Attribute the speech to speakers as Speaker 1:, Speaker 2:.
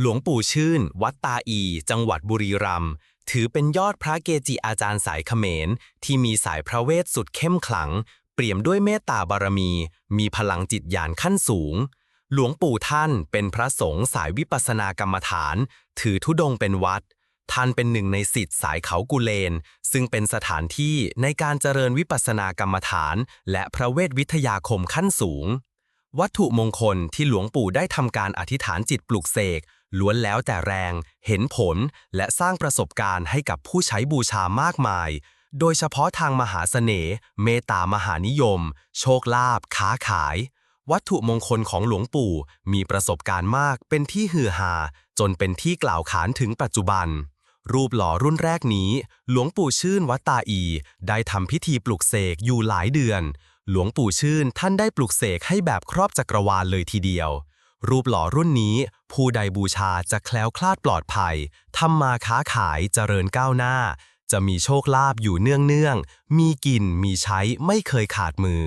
Speaker 1: หลวงปู่ชื่น วัดตาอี จังหวัดบุรีรัมย์ถือเป็นยอดพระเกจิอาจารย์สายเขมร ที่มีสายพระเวทสุดเข้มขลัง เปี่ยมด้วยเมตตาบารมี มีพลังจิตญาณขั้นสูง หลวงปู่ท่านเป็นพระสงฆ์สายวิปัสสนากรรมฐาน ถือธุดงเป็นวัด ท่านเป็นหนึ่งในสิทธิ์สายเขากุเลน ซึ่งเป็นสถานที่ในการเจริญวิปัสสนากรรมฐาน และพระเวทวิทยาคมขั้นสูง วัตถุมงคลที่หลวงปู่ได้ทำการอธิษฐานจิตปลุกเสก ล้วนแล้วแต่แรง เห็นผล และสร้างประสบการณ์ให้กับผู้ใช้บูชามากมาย โดยเฉพาะทางมหาเสน่ห์ เมตตามหานิยม โชคลาภ ค้าขาย วัตถุมงคลของหลวงปู่ มีประสบการณ์มาก เป็นที่ฮือฮา จนเป็นที่กล่าวขานถึงปัจจุบัน รูปหล่อรุ่นแรกนี้ หลวงปู่ชื่นวัดตาอี ได้ทำพิธีปลุกเสกอยู่หลายเดือน หลวงปู่ชื่นท่านได้ปลุกเสกให้แบบครอบจักรวาลเลยทีเดียว รูปหล่อรุ่นนี้ ผู้ใดบูชาจะแคล้วคลาดปลอดภัยทำมาค้าขายเจริญก้าวหน้า จะมีโชคลาภอยู่เนื่องๆ มีกินมีใช้ไม่เคยขาดมือ